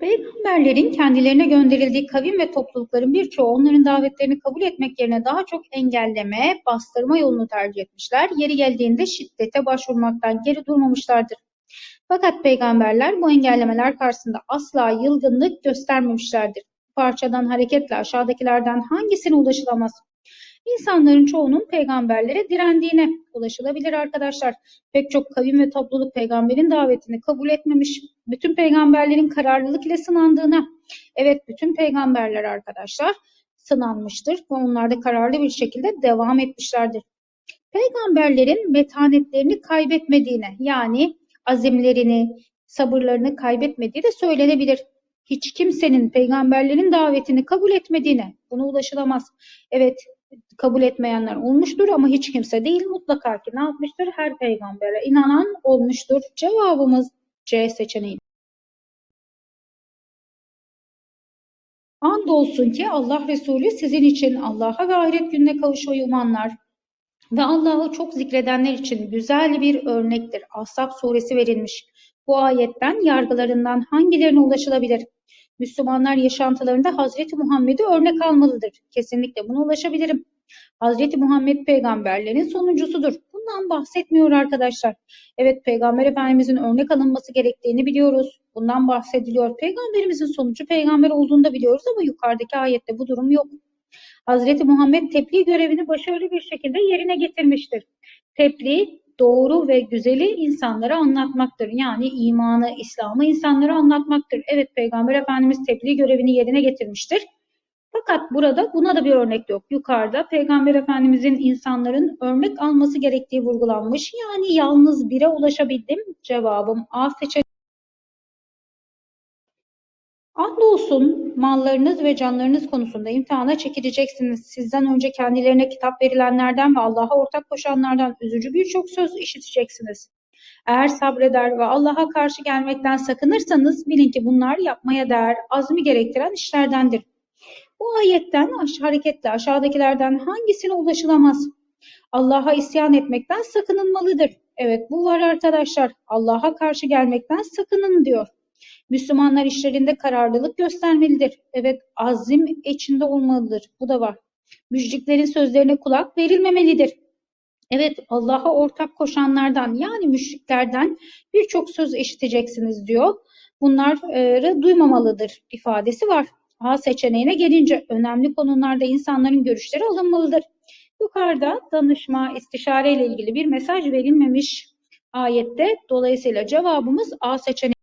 Peygamberlerin kendilerine gönderildiği kavim ve toplulukların birçoğu onların davetlerini kabul etmek yerine daha çok engelleme, bastırma yolunu tercih etmişler. Yeri geldiğinde şiddete başvurmaktan geri durmamışlardır. Fakat peygamberler bu engellemeler karşısında asla yılgınlık göstermemişlerdir. Parçadan hareketle aşağıdakilerden hangisine ulaşılamaz? İnsanların çoğunun peygamberlere direndiğine ulaşılabilir arkadaşlar. Pek çok kavim ve topluluk peygamberin davetini kabul etmemiş. Bütün peygamberlerin kararlılık ile sınandığına. Evet bütün peygamberler arkadaşlar sınanmıştır ve onlar da kararlı bir şekilde devam etmişlerdir. Peygamberlerin metanetlerini kaybetmediğine yani azimlerini, sabırlarını kaybetmediği de söylenebilir. Hiç kimsenin peygamberlerin davetini kabul etmediğine buna ulaşılamaz. Evet kabul etmeyenler olmuştur ama hiç kimse değil mutlaka ki ne yapmıştır? Her peygambere inanan olmuştur. Cevabımız C seçeneği. Andolsun ki Allah Resulü sizin için Allah'a ve ahiret gününe kavuşmayı umanlar ve Allah'ı çok zikredenler için güzel bir örnektir. Ahzab suresi verilmiş. Bu ayetten yargılarından hangilerine ulaşılabilir? Müslümanlar yaşantılarında Hazreti Muhammed'i örnek almalıdır. Kesinlikle buna ulaşabilirim. Hazreti Muhammed peygamberlerin sonuncusudur. Bundan bahsetmiyor arkadaşlar. Evet peygamber efendimizin örnek alınması gerektiğini biliyoruz. Bundan bahsediliyor. Peygamberimizin sonuncu peygamber olduğunu da biliyoruz ama yukarıdaki ayette bu durum yok. Hazreti Muhammed tebliğ görevini başarılı bir şekilde yerine getirmiştir. Tebliğ doğru ve güzeli insanlara anlatmaktır. Yani imanı, İslam'ı insanlara anlatmaktır. Evet Peygamber Efendimiz tebliğ görevini yerine getirmiştir. Fakat burada buna da bir örnek yok. Yukarıda Peygamber Efendimizin insanların örnek alması gerektiği vurgulanmış. Yani yalnız bire ulaşabildim. Cevabım A. Andolsun mallarınız ve canlarınız konusunda imtihana çekileceksiniz. Sizden önce kendilerine kitap verilenlerden ve Allah'a ortak koşanlardan üzücü birçok söz işiteceksiniz. Eğer sabreder ve Allah'a karşı gelmekten sakınırsanız bilin ki bunlar yapmaya değer, azmi gerektiren işlerdendir. Bu ayetten hareketle aşağıdakilerden hangisine ulaşılamaz? Allah'a isyan etmekten sakınılmalıdır. Evet bu var arkadaşlar. Allah'a karşı gelmekten sakının diyor. Müslümanlar işlerinde kararlılık göstermelidir. Evet azim içinde olmalıdır. Bu da var. Müşriklerin sözlerine kulak verilmemelidir. Evet Allah'a ortak koşanlardan yani müşriklerden birçok söz işiteceksiniz diyor. Bunları duymamalıdır ifadesi var. A seçeneğine gelince önemli konularda insanların görüşleri alınmalıdır. Yukarıda danışma, istişare ile ilgili bir mesaj verilmemiş ayette. Dolayısıyla cevabımız A seçeneği.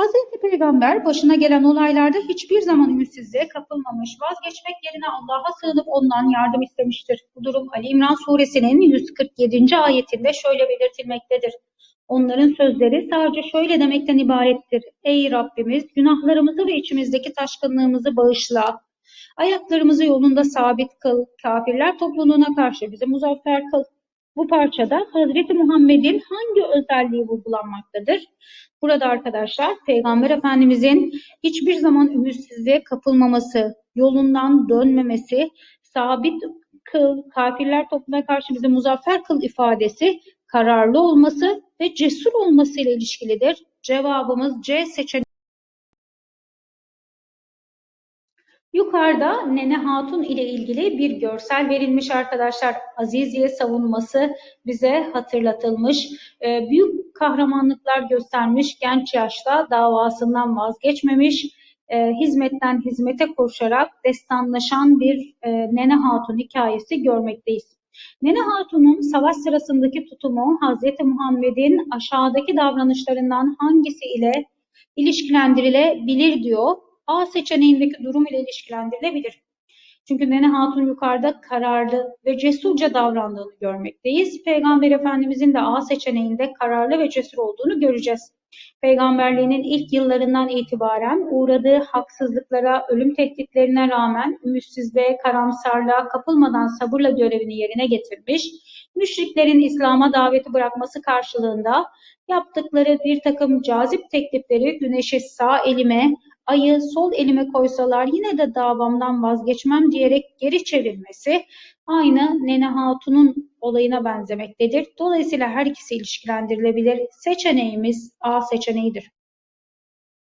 Hazreti Peygamber başına gelen olaylarda hiçbir zaman ümitsizliğe kapılmamış, vazgeçmek yerine Allah'a sığınıp ondan yardım istemiştir. Bu durum Ali İmran suresinin 147. ayetinde şöyle belirtilmektedir. Onların sözleri sadece şöyle demekten ibarettir. Ey Rabbimiz günahlarımızı ve içimizdeki taşkınlığımızı bağışla. Ayaklarımızı yolunda sabit kıl. Kafirler topluluğuna karşı bizi muzaffer kıl. Bu parçada Hazreti Muhammed'in hangi özelliği vurgulanmaktadır? Burada arkadaşlar Peygamber Efendimizin hiçbir zaman ümitsizliğe kapılmaması, yolundan dönmemesi, sabit kıl, kafirler topluluğuna karşı bizi muzaffer kıl ifadesi kararlı olması ve cesur olması ile ilişkilidir. Cevabımız C seçeneği. Yukarıda Nene Hatun ile ilgili bir görsel verilmiş arkadaşlar. Aziziye savunması bize hatırlatılmış. Ee, büyük kahramanlıklar göstermiş. Genç yaşta davasından vazgeçmemiş. E, hizmetten hizmete koşarak destanlaşan bir e, Nene Hatun hikayesi görmekteyiz. Nene Hatun'un savaş sırasındaki tutumu Hazreti Muhammed'in aşağıdaki davranışlarından hangisi ile ilişkilendirilebilir diyor. A seçeneğindeki durum ile ilişkilendirilebilir. Çünkü Nene Hatun yukarıda kararlı ve cesurca davrandığını görmekteyiz. Peygamber Efendimizin de A seçeneğinde kararlı ve cesur olduğunu göreceğiz. Peygamberliğinin ilk yıllarından itibaren uğradığı haksızlıklara, ölüm tehditlerine rağmen ümitsizliğe, karamsarlığa kapılmadan sabırla görevini yerine getirmiş, müşriklerin İslam'a daveti bırakması karşılığında yaptıkları bir takım cazip teklifleri güneşi sağ elime, ayı sol elime koysalar yine de davamdan vazgeçmem diyerek geri çevirmesi, aynı Nene Hatun'un olayına benzemektedir. Dolayısıyla her ikisi ilişkilendirilebilir. Seçeneğimiz A seçeneğidir.